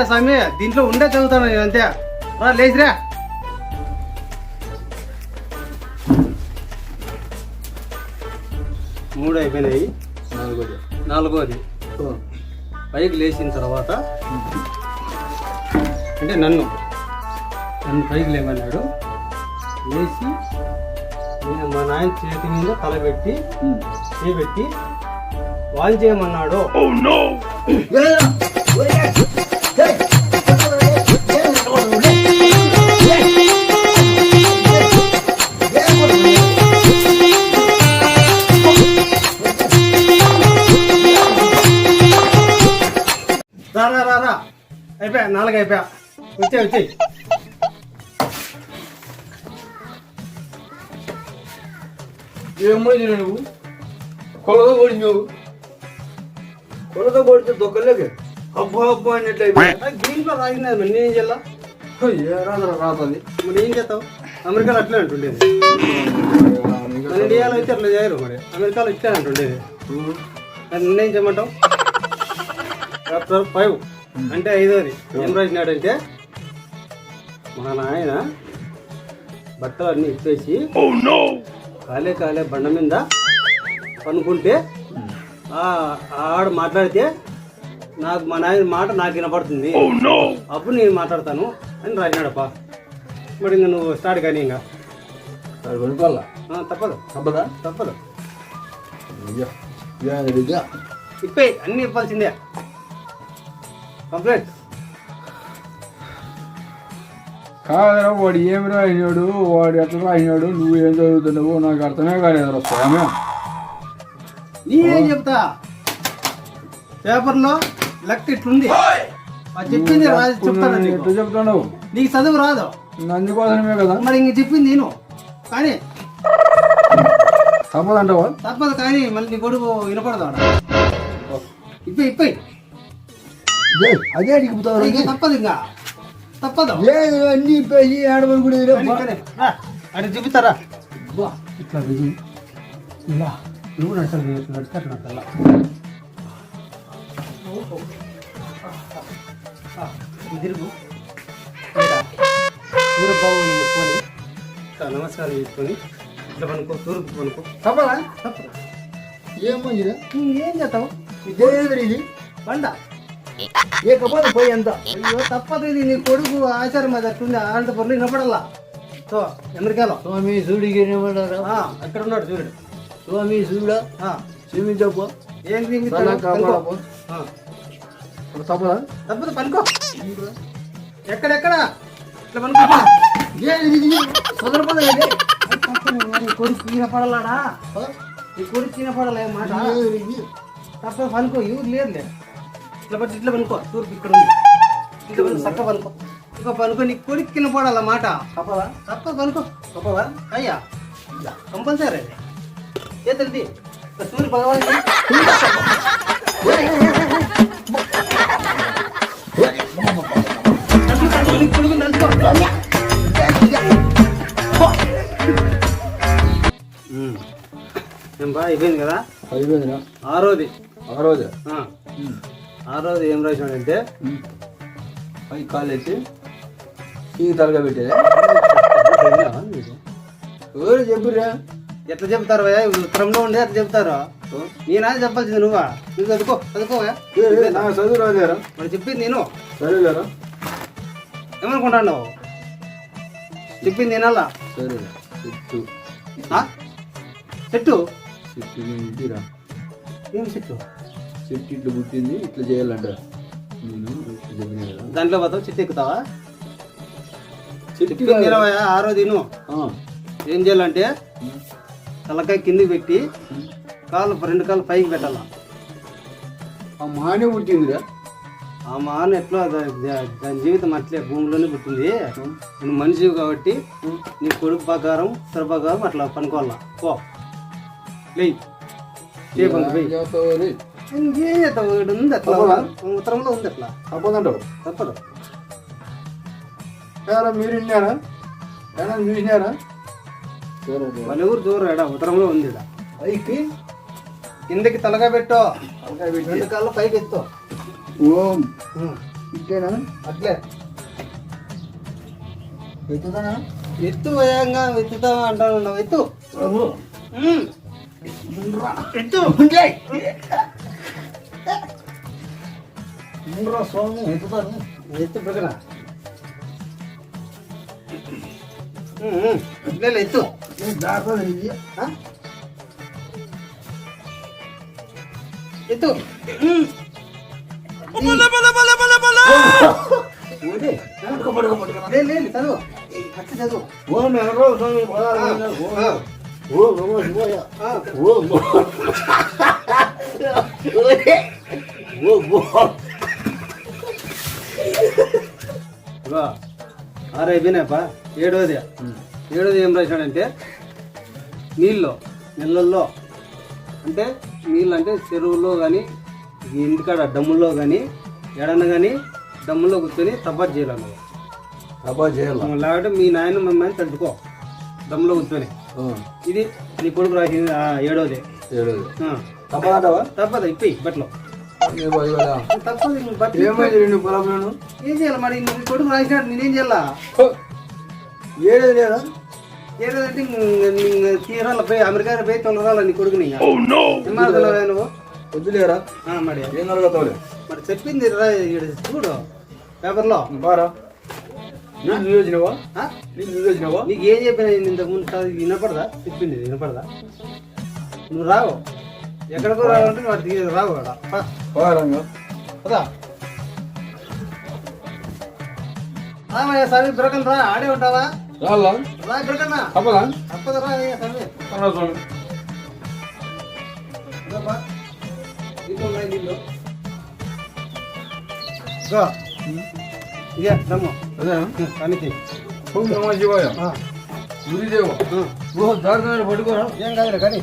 లేదయ్యా స్వామి దీంట్లో ఉండే చదువుతాను నేను అంతే. రా లేచిరా మూడు అయిపోయినాయి. నాలుగోది. నాలుగోది. పైకి లేచిన తర్వాత అంటే నన్ను నన్ను పైకి లేమన్నాడు. లేచి నేను మా నాయన చేతి మీద తల పెట్టి చేపెట్టి వాన్ చేయమన్నాడు. రా రా రా రా. అయిపోయా నాలుగు అయిపోయా. వచ్చే వచ్చేయి ఏమో నువ్వు? కొలతో కొడినావు. కొలతో కొడితే దొక్కలేక. అబ్బా అబ్బా అన్నట్లు అయిపోయి దీంట్లో రాగినది మరి? నేనేం చేయాలా? ఏ రాదు రాతుంది మరి ఏం చేస్తావు? అమెరికాలో అట్లే అంటుండేది. మన ఇండియాలో అయితే అట్లా చేయరు మరి. అమెరికాలో ఇట్లే అంటుండేది. అది నేనేం చేయమంటావు? చాప్టర్ ఫైవ్ అంటే ఐదోది. ఏం రాసినాడంటే మా నాయన బట్టలు అన్నీ ఇప్పేసి కాలే కాలే బండ మీద పనుకుంటే ఆ ఆడు మాట్లాడితే నాకు మా నాయన మాట నాకు వినపడుతుంది. అప్పుడు నేను మాట్లాడతాను అని రాసినాడప్ప. మరి ఇంకా నువ్వు స్టార్ట్ కానీ ఇంకా. అది కొనుక్కోవాలా? ఆ, తప్పదు. తప్పదా? తప్పదు. ఇప్పే అన్ని ఇవ్వాల్సిందే. కంప్లీట్. కాదరా వాడు ఏమి రాయినాడు వాడు ఎట్లా రాయినాడు నువ్వు ఏం చదువుతున్నావు నాకు అర్థమే కాలేదురా స్వామి. నేనేం చెప్తా? పేపర్లో లెక్క ఇట్లుంది. అది చెప్పింది రాసి చెప్తాను నీకు. ఎట్లా చెప్తున్నావు? నీకు చదువు రాదు. అందుకోసమే కదా? మరి ఇంక చెప్పింది నేను. కానీ తప్పదంటావా? తప్పదు కానీ మళ్ళీ నీ కొడుకు వినపడదు ఇప్పే ఇప్పే. అదే అడిగిపోతావు ఇంకా తప్పదు ఇంకా తప్పదు ఏ అన్ని పేసి ఆడమని కూడా కానీ, కానీ, రా, అటు చూపిస్తారా ఇట్లా విజి ఇలా నువ్వు నడతాను నడుస్తారు నడతల్లా తిరుగు సూరబాబు ముట్టుకొని ఇట్లా నమస్కారం చేసుకొని ఇట్లా పనుకో తూర్పు పనుకో తప్పదా తప్పదు ఏమో ఇది ఏం చేస్తావు ఇదే ఇది బండ ఏ కపోతే పోయి ఎంత అయ్యో తప్పదు ఇది. నీ కొడుకు ఆచారం అది అట్లుంది. అలాంటి పనులు వినపడల్లా సో అమెరికాలో. స్వామి సూడికి ఏమన్నారా ఆ, అక్కడ ఉన్నాడు చూడు. స్వామి సూడా? క్షమించప్ప ఏం తప్పదా? తప్పదు పనుకో. ఎక్కడెక్కడ? ఇట్లా పనుకో. నీ కొడుకు వినపడలాడా? నీ కొడుకు వినపడలే మాట. తప్పదు పనుకో. ఎవరు లేదులే. ఇట్లా పట్టి ఇట్లా పనుకో. తూర్పు ఇక్కడ ఉంది. ఇట్లా పనుకో చక్క పనుకో. ఇంకా పనుకో నీ కొడుకు వినపడాల మాట. తప్పదా? తప్పదు పనుకో. తప్పదా? అయ్యా. కంపల్సరీ అది చేతులది సూర్య భగవాన్ ఏం బా అయిపోయింది కదా? అయిపోయిందిరా ఆరోది ఆ రోజు? ఆ. ఆరోది ఏం రాసినాడంటే పై కాలు వేసి ఈ తలగా పెట్టేది. ఎవరు చెప్పురా ఎట్లా చెప్తారు ఉత్తరంలో ఉండే అట్లా చెప్తారు. నేనా చెప్పాల్సింది నువ్వా? నువ్వు చదువుకో చదువుకోవా చదువు మరి చెప్పింది నేను. సరేలేరా ఏమనుకుంటాను చెప్పింది నేనల్లా. సరేరా చెట్టు? చెట్టు? చెట్టు ఏం చెట్టు? చెట్టు ఇట్లా పుట్టింది ఇట్లా చేయాలంట. నేను ఇట్లా చెప్పినా కదా. దాంట్లో పోతావు? చెట్టు ఎక్కుతావా? చెట్టు నిలవయా ఆరో ఆ. ఏం చేయాలంటే తలకాయ కిందికి పెట్టి కాళ్ళు రెండు కాళ్ళు పైకి పెట్టాలా. ఆ మానే పుట్టిందిరా. ఆ మాన ఎట్లా దాని జీవితం అట్లే భూమిలోనే పుట్టింది. నువ్వు మనిషివి కాబట్టి నీ కొడుకు ప్రకారం ఉత్తర ప్రకారం అట్లా పనుకోవాలా. పో. లేయ్. ఇంకేం చేస్తావు ఇక్కడ ఉంది అట్లా ఉత్తరంలో ఉంది అట్లా తప్పదంటావు తప్పదు ఏరా మీరు విన్నారా ఏనా చూసినారా వాళ్ళ ఊరు దూరం ఎడా ఉత్తరంలో ఉంది ఈడ. పైకి కిందకి తలగా పెట్టో తలకాయ పెట్టి రెండు కాళ్ళు పైకి ఎత్తో ఓం ఉం. ఇట్లేనా అట్లే ఎత్తుతానా ఎత్తు వేయంగా ఎత్తుతావా అంటాను ఎత్తు ఉమ్. ఎత్తు ముందురా స్వామి ఎత్తుతాను ఎత్తు ప్రకట అట్లే ఎత్తు. జాగ్రత్త ఇది ఆ? ఎత్తు. ఉమ్. ఊరి పట్టుకో పట్టుకో పట్టుకో లే, లే, లే, చదువు. అట్లా చదువు. ఓం ఎవరో స్వామి పదాలు ఆ. ఓం. నమో శివాయ. ఆ. ఓం ఓం ఓం ఇగో ఆరు అయిపోయినాయప్ప ఏడోది. ఏడోది ఏం రాశాడంటే నీళ్ళు నీళ్ళల్లో. అంటే నీళ్ళు అంటే చెరువులో కానీ ఇంటికాడ డమ్ముల్లో కానీ ఎడన కానీ డమ్ముల్లో కూర్చొని తప్పదు చేయాలి? నువ్వు చేయాల లేకపోతే మీ నాయన మమ్మల్ని తడుపుకో దమ్ములో కూర్చొని. ఇది నీ కొడుకు రాసింది ఏడోది. ఏడు ఆ, తప్పదంటావా తప్పదు ఇప్పి తప్పదు ఇంక బట్టలు. ఏమైంది రెండు పొలంలో ఏం చేయాలి మరి? నీ కొడుకు నేనేం చేయాలా? ఏడేది లేదా? ఏదంటే తీరాల పోయి అమెరికా పోయి తొలరాల నీ కొడుకుని ఏమాడుతున్నావు నువ్వు? వద్దులేరా? ఆ, మరి. ఏం కలగతావులే మరి చెప్పింది చూడు. పేపర్లో. బారా నీళ్ళు నువ్వు వచ్చినావా నువ్వు వచ్చినావా నీకు ఏం చెప్పిన ఇంతకు ముందు సారి వినపడదా? చెప్పింది వినపడదా? నువ్వు రావు. ఎక్కడికో రావంటే వాడు దిగి రావు అక్కడ. బాగా పదా. రామయ్య స్వామి దొరకను రా ఆడే ఉంటావా? రాలా? రా దొరకన్నా తప్పదా? తప్పదు రా అయ్యా స్వామి. స్వామి. దీంట్లో ఉన్నాయి నీళ్ళు. ఇదే దమ్ము. పనికి. గురుదేవ. దారుణమైన పట్టుకోరా? ఏం కాదులే కానీ.